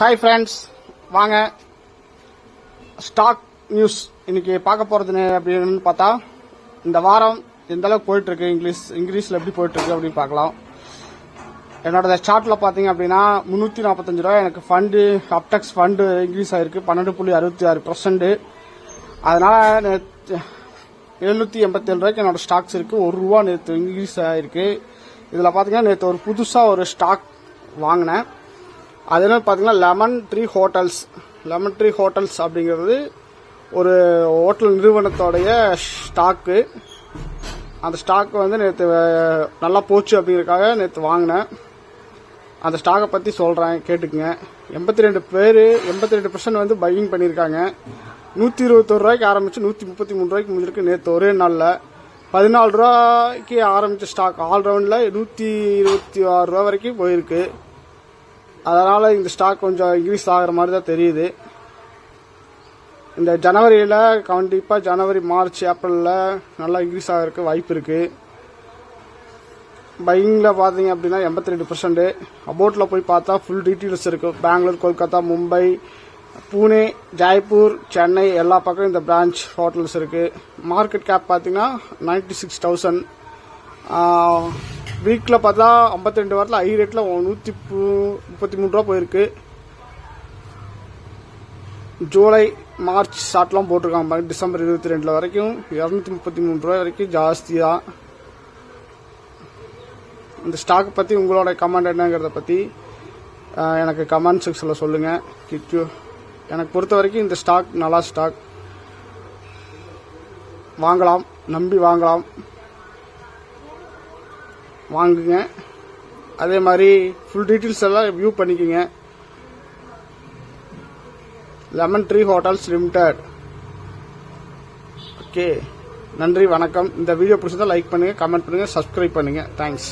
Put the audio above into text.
Hi friends வாங்க. Stock news இன்னைக்கு பார்க்க போகிறது அப்படின்னு பார்த்தா இந்த வாரம் எந்த அளவுக்கு போயிட்டுருக்கு இங்கிலீஷ் இங்கிலீஷில் எப்படி போயிட்டுருக்கு அப்படின்னு பார்க்கலாம். என்னோட சார்ட்டில் பார்த்தீங்க அப்படின்னா முந்நூற்றி நாற்பத்தஞ்சு ரூபாய் எனக்கு ஃபண்டு அப்டெக்ஸ் ஃபண்டு இன்க்ரீஸ் ஆயிருக்கு. பன்னெண்டு புள்ளி அறுபத்தி ஆறு பர்சன்ட்டு அதனால் எழுநூற்றி எண்பத்தேழு ரூபாய்க்கு என்னோடய ஸ்டாக்ஸ் இருக்குது ஒரு ரூபா நேற்று இன்க்ரீஸ் ஆகிருக்கு இதில் பார்த்தீங்கன்னா நேற்று ஒரு புதுசாக ஒரு ஸ்டாக் வாங்கினேன். அது பார்த்தீங்கன்னா lemon tree hotels lemon tree hotels அப்படிங்கிறது ஒரு ஹோட்டல் நிறுவனத்தோடைய ஸ்டாக்கு. அந்த ஸ்டாக் வந்து நேற்று நல்லா போச்சு அப்படிங்கிறதுக்காக நேற்று வாங்கினேன். அந்த ஸ்டாக்கை பற்றி சொல்கிறேன் கேட்டுக்குங்க. எண்பத்தி ரெண்டு பேர் எண்பத்தி ரெண்டு பர்சன்ட் வந்து பையிங் பண்ணியிருக்காங்க. நூற்றி இருபத்தொரு ரூபாய்க்கு ஆரம்பித்து நூற்றி முப்பத்தி மூணு ரூபாய்க்கு முடிஞ்சிருக்கு நேற்று ஒரே நாளில். பதினாலு ரூபாய்க்கு ஆரம்பித்த ஸ்டாக் ஆல்ரவுண்டில் நூற்றி இருபத்தி ஆறு ரூபா வரைக்கும் போயிருக்கு. அதனால் இந்த ஸ்டாக் கொஞ்சம் இன்க்ரீஸ் ஆகிற மாதிரி தான் தெரியுது. இந்த ஜனவரியில் கண்டிப்பாக ஜனவரி மார்ச் ஏப்ரலில் நல்லா இன்க்ரீஸ் ஆகிறதுக்கு வாய்ப்பு இருக்குது பையிங்கில் பார்த்தீங்க அப்படின்னா எண்பத்தி ரெண்டு பர்சன்ட்டு அபோட்டில் போய் பார்த்தா ஃபுல் டீட்டெயில்ஸ் இருக்குது பெங்களூர் கொல்கத்தா மும்பை பூனே ஜெய்ப்பூர் சென்னை எல்லா பக்கம் இந்த பிரான்ச் ஹோட்டல்ஸ் இருக்குது மார்க்கெட் கேப் பார்த்தீங்கன்னா நைன்டி சிக்ஸ் தௌசண்ட் வீக்கில் பார்த்தா ஐம்பத்தி ரெண்டு வாரத்தில் ஐ ரேட்டில் நூற்றி முப்பத்தி மூணு ரூபா போயிருக்கு. ஜூலை மார்ச் ஷார்ட்லாம் போட்டிருக்காங்க பாருங்க. டிசம்பர் இருபத்தி ரெண்டில் வரைக்கும் இரநூத்தி முப்பத்தி மூணு ரூபாய் வரைக்கும் ஜாஸ்தி தான் இந்த ஸ்டாக் பற்றி உங்களோட கமெண்ட் என்னங்கிறத பற்றி எனக்கு கமெண்ட் செக்ஷனில் சொல்லுங்கள் கிட்யூ எனக்கு பொறுத்த வரைக்கும் இந்த ஸ்டாக் நல்லா ஸ்டாக் வாங்கலாம் நம்பி வாங்கலாம். வாங்குங்க. அதே மாதிரி ஃபுல் டீட்டெயில்ஸ் எல்லாம் வியூ பண்ணிக்கோங்க. Lemon tree hotels limited okay நன்றி வணக்கம். இந்த வீடியோ பிடிச்சதா லைக் பண்ணுங்கள் கமெண்ட் பண்ணுங்கள் சப்ஸ்கிரைப் பண்ணுங்கள் தேங்க்ஸ்